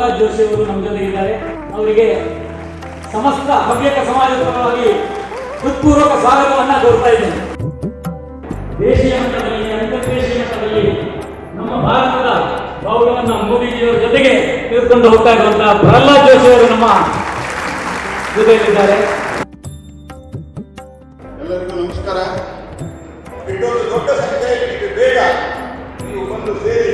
ಪ್ರಹ್ಲಾದ್ ಜೋಶಿ ಅವರು ನಮ್ಮ ಜೊತೆಗಿದ್ದಾರೆ ಅವರಿಗೆ ಸಮಸ್ತ ಹವ್ಯಕ ಸಮಾಜದ ಪರವಾಗಿ ಹೃತ್ಪೂರ್ವಕ ಸ್ವಾಗತವನ್ನ ಕೋರ್ತಾ ಇದ್ದೇನೆ. ದೇಶೀಯ ಮಟ್ಟದಲ್ಲಿ ಅಂತರ್ದೇಶೀಯ ಮಟ್ಟದಲ್ಲಿ ನಮ್ಮ ಭಾರತದ ಗೌರವವನ್ನು ಮೋದಿಜಿಯವರ ಜೊತೆಗೆ ತೆಗೆದುಕೊಂಡು ಹೋಗ್ತಾ ಇರುವಂತಹ ಪ್ರಹ್ಲಾದ್ ಜೋಶಿ ಅವರು ನಮ್ಮ ಜೊತೆಯಲ್ಲಿದ್ದಾರೆ. ಎಲ್ಲರಿಗೂ ನಮಸ್ಕಾರ. ದೊಡ್ಡ ಸಂಖ್ಯೆಯಲ್ಲಿ ಬೇಗ ನೀವು ಬಂದು ಸೇರಿ